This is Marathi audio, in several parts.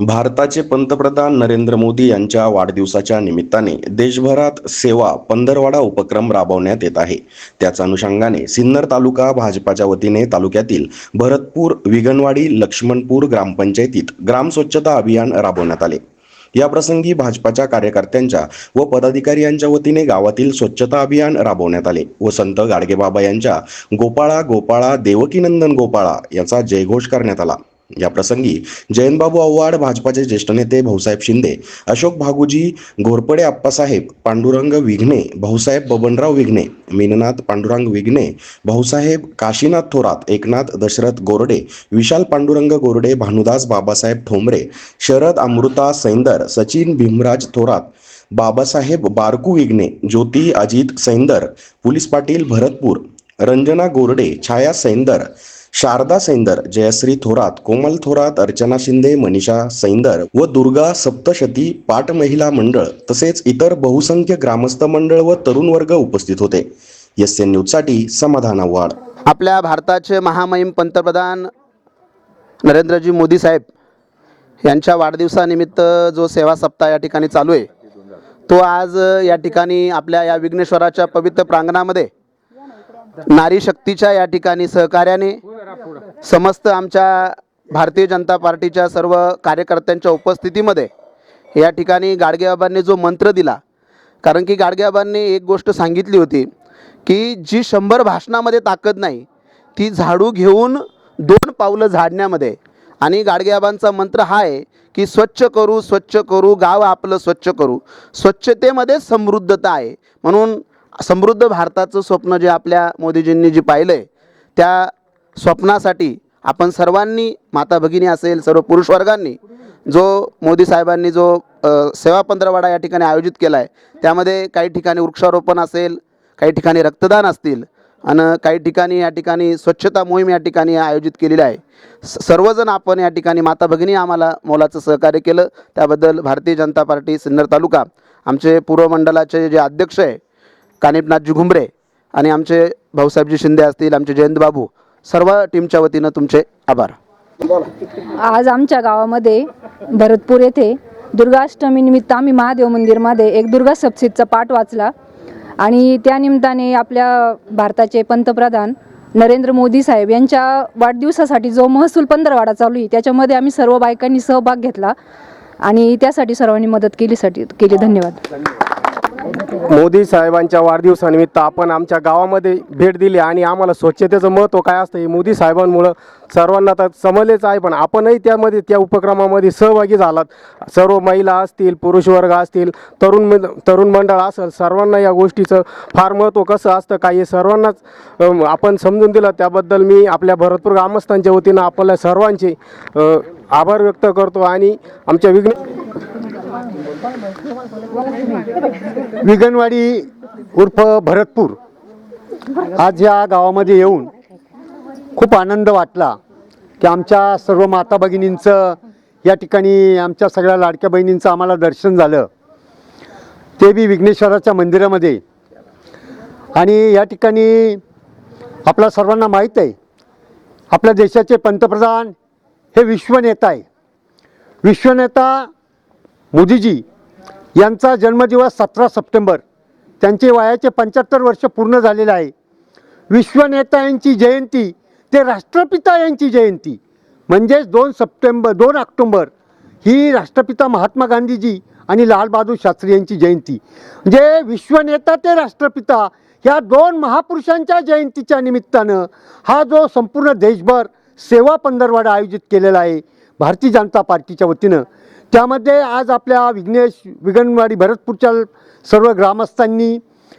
भारताचे पंतप्रधान नरेंद्र मोदी यांच्या वाढदिवसाच्या निमित्ताने देशभरात सेवा पंधरवाडा उपक्रम राबवण्यात येत आहे. त्याच अनुषंगाने सिन्नर तालुका भाजपाच्या वतीने तालुक्यातील भरतपूर विगनवाडी लक्ष्मणपूर ग्रामपंचायतीत ग्राम स्वच्छता अभियान राबवण्यात आले. याप्रसंगी भाजपाच्या कार्यकर्त्यांच्या व पदाधिकारी यांच्या वतीने गावातील स्वच्छता अभियान राबवण्यात आले व संत गाडगेबाबा यांच्या गोपाळा गोपाळा देवकीनंदन गोपाळा याचा जयघोष करण्यात आला. या प्रसंगी जयंतबाबू आव्हाड भाजपाचे ज्येष्ठ नेते भाऊसाहेब शिंदे अशोक भागुजी घोरपडे आप्पासाहेब पांडुरंग विघ्ने भाऊसाहेब बबनराव विघ्ने मीननाथ पांडुरंग विघ्ने भाऊसाहेब काशीनाथ थोरात एकनाथ दशरथ गोरडे विशाल पांडुरंग गोरडे भानुदास बाबासाहेब ठोंबरे शरद अमृता सैंदर सचिन भीमराज थोरात बाबासाहेब बारकू विघ्ने ज्योती अजित सैंदर पोलीस पाटील भरतपूर रंजना गोरडे छाया सैंदर शारदा सैंदर जयश्री थोरात कोमल थोरात अर्चना शिंदे मनीषा सैंदर व दुर्गा सप्तशती पाट महिला मंडळ तसेच इतर बहुसंख्य ग्रामस्थ मंडळ व तरुण वर्ग उपस्थित होते. एस एन न्यूजसाठी समाधान आव्हाड. आपल्या भारताचे महामहिम पंतप्रधान नरेंद्रजी मोदी साहेब यांच्या वाढदिवसानिमित्त जो सेवा सप्ताह या ठिकाणी चालू आहे तो आज या ठिकाणी आपल्या या विघ्नेश्वराच्या पवित्र प्रांगणामध्ये नारी शक्तीच्या या ठिकाणी सहकार्याने समस्त आमच्या भारतीय जनता पार्टीच्या सर्व कार्यकर्त्यांच्या उपस्थितीमध्ये या ठिकाणी गाडगेबाबांनी जो मंत्र दिला कारण की गाडगेबाबांनी एक गोष्ट सांगितली होती की जी शंभर भाषणामध्ये ताकद नाही ती झाडू घेऊन दोन पावलं झाडण्यामध्ये. आणि गाडगेबाबांचा मंत्र हा आहे की स्वच्छ करू स्वच्छ करू गाव आपलं स्वच्छ करू. स्वच्छतेमध्ये समृद्धता आहे. म्हणून समृद्ध भारताचं स्वप्न जे आपल्या मोदीजींनी जे पाहिलं आहे त्या स्वप्नासाठी आपण सर्वांनी माता भगिनी असेल सर्व पुरुष वर्गांनी जो मोदी साहेबांनी जो सेवा पंधरवाडा या ठिकाणी आयोजित केला आहे त्यामध्ये काही ठिकाणी वृक्षारोपण असेल काही ठिकाणी रक्तदान असतील आणि काही ठिकाणी या ठिकाणी स्वच्छता मोहीम या ठिकाणी आयोजित केलेली आहे. स- सर्वजण आपण या ठिकाणी माता भगिनी आम्हाला मोलाचं सहकार्य केलं त्याबद्दल भारतीय जनता पार्टी सिन्नर तालुका आमचे पूर्व मंडळाचे जे अध्यक्ष आहे कानिपनाथजी घुमरे आणि आमचे भाऊसाहेबजी शिंदे असतील आमचे जयंत बाबू सर्व टीमच्या वतीनं तुमचे आभार. आज आमच्या गावामध्ये भरतपूर येथे दुर्गाष्टमी निमित्त आम्ही महादेव मंदिरमध्ये एक दुर्गा सप्सितचा पाठ वाचला. आणि त्या निमित्ताने आपल्या भारताचे पंतप्रधान नरेंद्र मोदी साहेब यांच्या वाढदिवसासाठी जो महसूल पंधरवाडा चालू आहे त्याच्यामध्ये आम्ही सर्व बायकांनी सहभाग घेतला. आणि त्यासाठी सर्वांनी मदत केलीसाठी केली. धन्यवाद. मोदी साहेबांच्या वाढदिवसानिमित्त आपण आमच्या गावामध्ये भेट दिली आणि आम्हाला स्वच्छतेचं महत्त्व काय असतं हे मोदी साहेबांमुळं सर्वांना तर समजलेच आहे. पण आपणही त्यामध्ये त्या उपक्रमामध्ये सहभागी झालात. सर्व महिला असतील पुरुष वर्ग असतील तरुण तरुण मंडळ असेल सर्वांना या गोष्टीचं फार महत्त्व कसं असतं काय हे सर्वांनाच आपण समजून दिलं. त्याबद्दल मी आपल्या भरतपूर ग्रामस्थांच्या वतीनं आपल्या सर्वांचे आभार व्यक्त करतो आणि आमच्या विघ्न विगनवाडी उर्फ भरतपूर. आज या गावामध्ये येऊन खूप आनंद वाटला की आमच्या सर्व माता भगिनींचं या ठिकाणी आमच्या सगळ्या लाडक्या बहिणींचं आम्हाला दर्शन झालं. ते बी विघ्नेश्वराच्या मंदिरामध्ये. आणि या ठिकाणी आपल्या सर्वांना माहीत आहे आपल्या देशाचे पंतप्रधान हे विश्वनेता आहे. विश्वनेता मोदीजी यांचा जन्मदिवस सतरा सप्टेंबर त्यांचे वयाचे पंच्याहत्तर वर्ष पूर्ण झालेले आहे. विश्वनेता यांची जयंती ते राष्ट्रपिता यांची जयंती म्हणजेच दोन सप्टेंबर दोन ऑक्टोंबर ही राष्ट्रपिता महात्मा गांधीजी आणि लालबहादूर शास्त्री यांची जयंती. म्हणजे विश्वनेता ते राष्ट्रपिता ह्या दोन महापुरुषांच्या जयंतीच्या निमित्तानं हा जो संपूर्ण देशभर सेवा पंधरवाडा आयोजित केलेला आहे भारतीय जनता पार्टीच्या वतीनं. त्यामध्ये आज आपल्या विघ्नेश विघनवाडी भरतपूरच्या सर्व ग्रामस्थांनी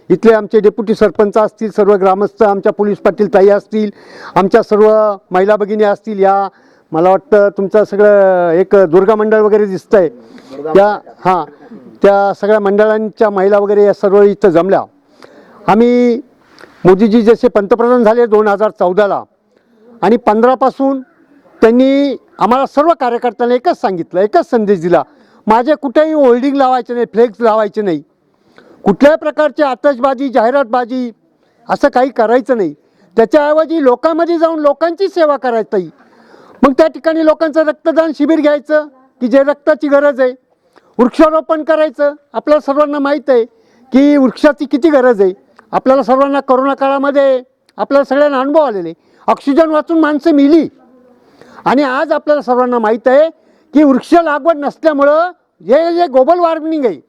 इथले आमचे डेप्युटी सरपंच असतील सर्व ग्रामस्थ आमच्या पोलीस पाटील ताई असतील आमच्या सर्व महिला भगिनी असतील या मला वाटतं तुमचं सगळं एक दुर्गा मंडळ वगैरे दिसतं आहे त्या हां त्या सगळ्या मंडळांच्या महिला वगैरे या सर्व इथं जमल्या. आम्ही मोदीजी जसे पंतप्रधान झाले दोन हजार चौदाला आणि पंधरापासून त्यांनी आम्हाला सर्व कार्यकर्त्यांना एकच सांगितलं एकच संदेश दिला. माझे कुठेही होल्डिंग लावायचे नाही फ्लेक्स लावायचे नाही. कुठल्याही प्रकारची आतषबाजी जाहिरातबाजी असं काही करायचं नाही. त्याच्याऐवजी लोकांमध्ये जाऊन लोकांची सेवा करायची. मग त्या ठिकाणी लोकांचं रक्तदान शिबिर घ्यायचं की जे रक्ताची गरज आहे. वृक्षारोपण करायचं आपल्याला सर्वांना माहीत आहे की वृक्षाची किती गरज आहे. आपल्याला सर्वांना करोना काळामध्ये आपल्याला सगळ्यांना अनुभव आलेले. ऑक्सिजन वाचून माणसं मिली. आणि आज आपल्याला सर्वांना माहीत आहे की वृक्ष लागवड नसल्यामुळं जे जे ग्लोबल वॉर्मिंग आहे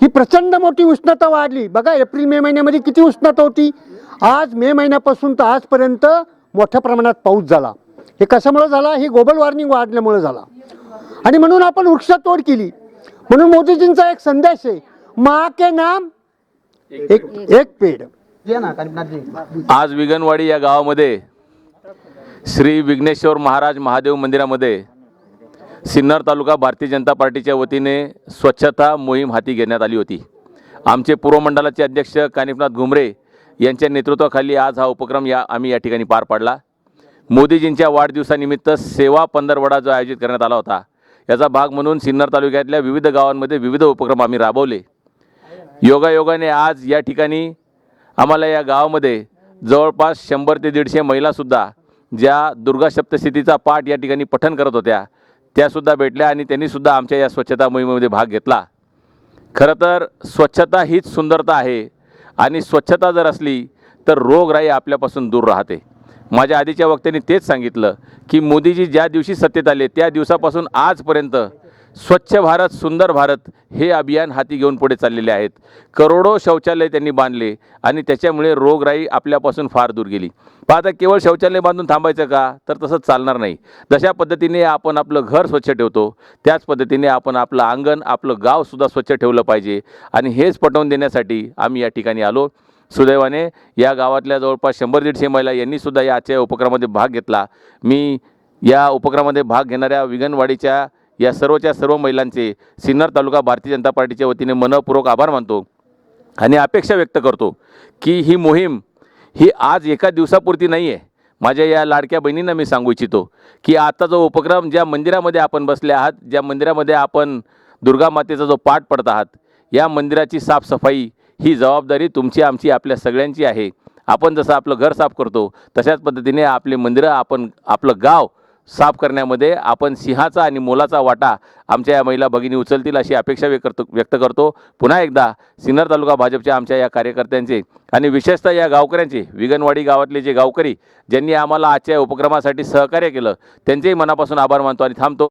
ही प्रचंड मोठी उष्णता वाढली. बघा एप्रिल मे महिन्यामध्ये किती उष्णता होती. आज मे महिन्यापासून तर आजपर्यंत मोठ्या प्रमाणात पाऊस झाला. हे कशामुळं झाला? हे ग्लोबल वॉर्मिंग वाढल्यामुळं झाला. आणि म्हणून आपण वृक्षतोड केली. म्हणून मोदीजींचा एक संदेश आहे मा के नाम एक एक पेड. आज विगनवाडी या गावामध्ये श्री विघ्नेश्वर महाराज महादेव मंदिरामध्ये सिन्नर तालुका भारतीय जनता पार्टीच्या वतीने स्वच्छता मोहीम हाती घेण्यात आली होती. आमचे पूर्व मंडळाचे अध्यक्ष कानिफनाथ घुमरे यांच्या नेतृत्वाखाली आज हा उपक्रम या आम्ही या ठिकाणी पार पाडला. मोदीजींच्या वाढदिवसानिमित्त सेवा पंधरवडा जो आयोजित करण्यात आला होता याचा भाग म्हणून सिन्नर तालुक्यातल्या विविध गावांमध्ये विविध उपक्रम आम्ही राबवले. योगायोगाने आज या ठिकाणी आम्हाला या गावामध्ये जवळपास शंभर ते दीडशे महिलासुद्धा ज्या दुर्गा सप्तशतीचा पाठ या ठिकाणी पठन करत होत्या त्यासुद्धा भेटल्या आणि त्यांनीसुद्धा आमच्या या स्वच्छता मोहिमेमध्ये भाग घेतला. खरं तर स्वच्छता हीच सुंदरता आहे आणि स्वच्छता जर असली तर रोगराई आपल्यापासून दूर राहते. माझ्या आधीच्या वक्त्यांनी तेच सांगितलं की मोदीजी ज्या दिवशी सत्तेत आले त्या दिवसापासून आजपर्यंत स्वच्छ भारत सुंदर भारत हे अभियान हाती घेऊन पुढे चाललेले आहेत. करोडो शौचालय त्यांनी बांधले आणि त्याच्यामुळे रोगराई आपल्यापासून फार दूर गेली. पण आता केवळ शौचालय बांधून थांबायचं का? तर तसंच चालणार नाही. जशा पद्धतीने आपण आपलं घर स्वच्छ ठेवतो त्याच पद्धतीने आपण आपलं अंगण आपलं गावसुद्धा स्वच्छ ठेवलं पाहिजे. आणि हेच पटवून देण्यासाठी आम्ही या ठिकाणी आलो. सुदैवाने या गावातल्या जवळपास शंभर दीडशे महिला यांनीसुद्धा या आजच्या उपक्रमामध्ये भाग घेतला. मी या उपक्रमामध्ये भाग घेणाऱ्या विगनवाडीच्या या सर्वच्या सर्व महिलांचे सिन्नर तालुका भारतीय जनता पार्टीच्या वतीने मनपूर्वक आभार मानतो आणि अपेक्षा व्यक्त करतो की ही मोहीम ही आज एका दिवसापुरती नाही आहे माझ्या या लाडक्या बहिणींना मी सांगू इच्छितो की आता जो उपक्रम ज्या मंदिरामध्ये आपण बसले आहात ज्या मंदिरामध्ये आपण दुर्गा मातेचा जो पाठ पडत आहात या मंदिराची साफसफाई ही जबाबदारी तुमची आमची आपल्या सगळ्यांची आहे. आपण जसं आपलं घर साफ करतो तशाच पद्धतीने आपले मंदिरं आपण आपलं गाव साफ करण्यामध्ये आपण सिंहाचा आणि मोलाचा वाटा आमच्या या महिला भगिनी उचलतील अशी अपेक्षा व्यक्त व्यक्त करतो. पुन्हा एकदा सिन्नर तालुका भाजपच्या आमच्या या कार्यकर्त्यांचे आणि विशेषतः या गावकऱ्यांचे विगनवाडी गावातले जे गावकरी ज्यांनी आम्हाला आजच्या उपक्रमासाठी सहकार्य केलं त्यांचेही मनापासून आभार मानतो आणि थांबतो.